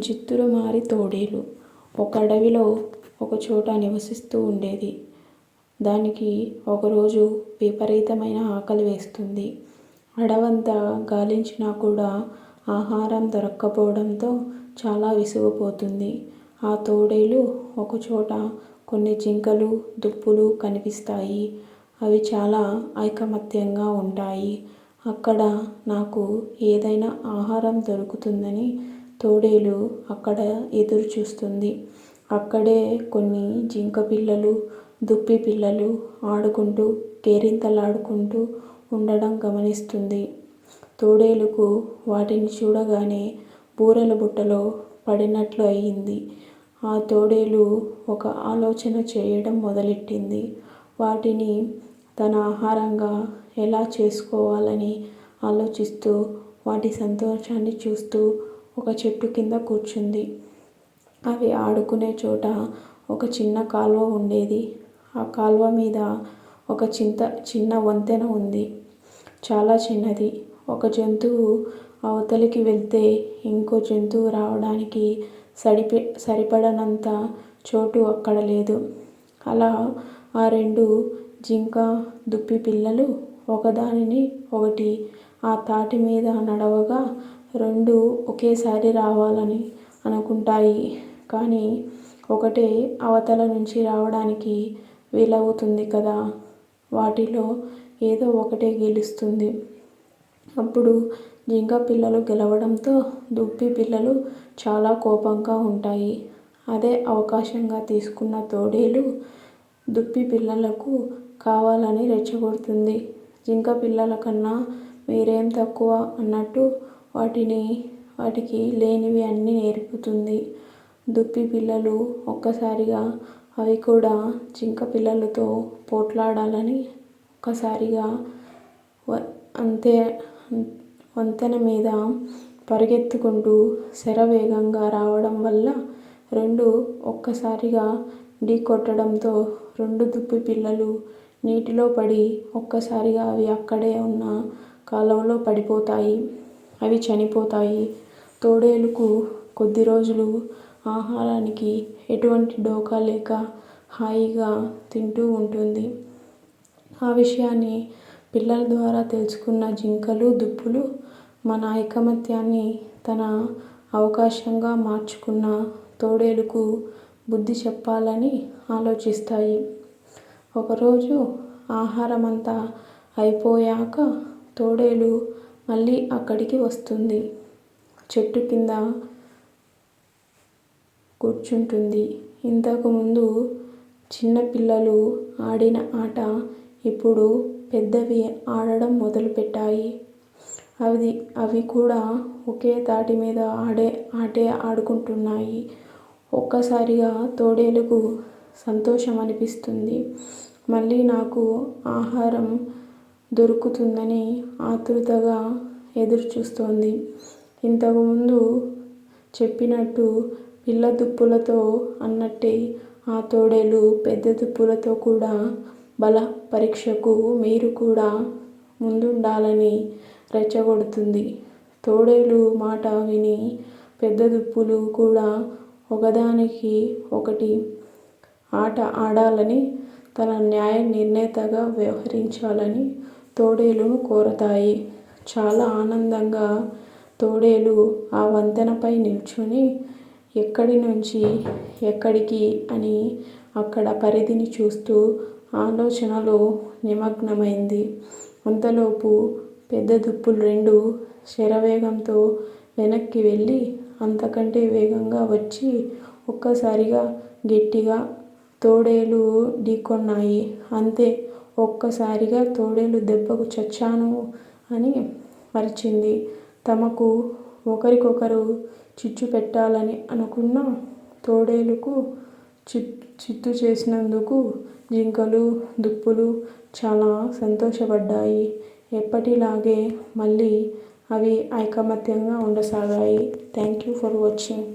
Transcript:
జిత్తులు మారి తోడేలు ఒక అడవిలో ఒకచోట నివసిస్తూ ఉండేది. దానికి ఒకరోజు విపరీతమైన ఆకలి వేస్తుంది. అడవంతా గాలించినా కూడా ఆహారం దొరక్కపోవడంతో చాలా విసుగుపోతుంది ఆ తోడేలు ఒకచోట కొన్ని జింకలు, దుప్పులు కనిపిస్తాయి. అవి చాలా ఐకమత్యంగా ఉంటాయి. అక్కడ నాకు ఏదైనా ఆహారం దొరుకుతుందని తోడేలు అక్కడ ఎదురుచూస్తుంది. అక్కడే కొన్ని జింకపిల్లలు, దుప్పిపిల్లలు ఆడుకుంటూ కేరింతలాడుకుంటూ ఉండడం గమనిస్తుంది. తోడేలుకు వాటిని చూడగానే బూరెల బుట్టలో పడినట్లు అయింది. ఆ తోడేలు ఒక ఆలోచన చేయడం మొదలెట్టింది. వాటిని తన ఆహారంగా ఎలా చేసుకోవాలని ఆలోచిస్తూ వాటి సంతోషాన్ని చూస్తూ ఒక చెట్టు కింద కూర్చుంది. అవి ఆడుకునే చోట ఒక చిన్న కాలువ ఉండేది. ఆ కాలువ మీద ఒక చింత చిన్న వంతెన ఉంది. చాలా చిన్నది. ఒక జంతువు అవతలికి వెళ్తే ఇంకో జంతువు రావడానికి సరిపడనంత చోటు అక్కడ లేదు. అలా ఆ రెండు జింక, దుప్పి పిల్లలు ఒకదానిని ఒకటి ఆ తాటి మీద నడవగా రెండు ఒకేసారి రావాలని అనుకుంటాయి. కానీ ఒకటే అవతల నుంచి రావడానికి వీలవుతుంది కదా! వాటిలో ఏదో ఒకటే గెలుస్తుంది. అప్పుడు జింకపిల్లలు గెలవడంతో దుప్పి పిల్లలు చాలా కోపంగా ఉంటాయి. అదే అవకాశంగా తీసుకున్న తోడేలు దుప్పి పిల్లలకు కావాలని రెచ్చగొడుతుంది. జింకపిల్లలకన్నా మీరేం తక్కువ అన్నట్టు వాటిని వాటికి లేనివి అన్నీ నేర్పుతుంది. దుప్పి పిల్లలు ఒక్కసారిగా అవి కూడా జింకపిల్లలతో పోట్లాడాలని ఒక్కసారిగా అంతే వంతెన మీద పరిగెత్తుకుంటూ శరవేగంగా రావడం వల్ల రెండు ఒక్కసారిగా ఢీ కొట్టడంతో రెండు దుప్పి పిల్లలు నీటిలో పడి ఒక్కసారిగా అవి అక్కడే ఉన్న కాలువలో పడిపోతాయి. అవి చనిపోతాయి. తోడేలుకు కొద్ది రోజులు ఆహారానికి ఎటువంటి డోకా లేక హాయిగా తింటూ ఉంటుంది. ఆ విషయాన్ని పిల్లల ద్వారా తెలుసుకున్న జింకలు, దుప్పులు మన ఐకమత్యాన్ని తన అవకాశంగా మార్చుకున్న తోడేలుకు బుద్ధి చెప్పాలని ఆలోచిస్తాయి. ఒకరోజు ఆహారమంతా అయిపోయాక తోడేలు మళ్ళీ అక్కడికి వస్తుంది. చెట్టు కింద కూర్చుంటుంది. ఇంతకుముందు చిన్నపిల్లలు ఆడిన ఆట ఇప్పుడు పెద్దవి ఆడడం మొదలుపెట్టాయి. అవి అవి కూడా ఒకే తాటిమీద ఆడే ఆటే ఆడుకుంటున్నాయి. ఒక్కసారిగా తోడేలుకు సంతోషమనిపిస్తుంది. మళ్ళీ నాకు ఆహారం దొరుకుతుందని ఆతృతగా ఎదురుచూస్తోంది. ఇంతకుముందు చెప్పినట్టు పిల్ల దుప్పులతో అన్నట్టే ఆ తోడేలు పెద్ద దుప్పులతో కూడా బల పరీక్షకు మీరు కూడా ముందుండాలని రెచ్చగొడుతుంది. తోడేలు మాట విని పెద్ద దుప్పులు కూడా ఒకదానికి ఒకటి ఆట ఆడాలని తన న్యాయ నిర్ణేతగా వ్యవహరించాలని తోడేలును కోరతాయి. చాలా ఆనందంగా తోడేలు ఆ వంతెనపై నిల్చుని ఎక్కడి నుంచి ఎక్కడికి అని అక్కడ పరిధిని చూస్తూ ఆలోచనలో నిమగ్నమైంది. అంతలోపు పెద్ద దుప్పులు రెండు శరవేగంతో వెనక్కి వెళ్ళి అంతకంటే వేగంగా వచ్చి ఒక్కసారిగా గట్టిగా తోడేలు ఢీకొన్నాయి. అంతే ఒక్కసారిగా తోడేలు దెబ్బకు చచ్చాను అని అరిచింది. తమకు ఒకరికొకరు చిచ్చు పెట్టాలని అనుకున్న తోడేలుకు చిత్తుచేసినందుకు జింకలు, దుప్పులు చాలా సంతోషపడ్డాయి. ఎప్పటిలాగే మళ్ళీ అవి ఐకమత్యంగా ఉండసాగాయి. Thank you for watching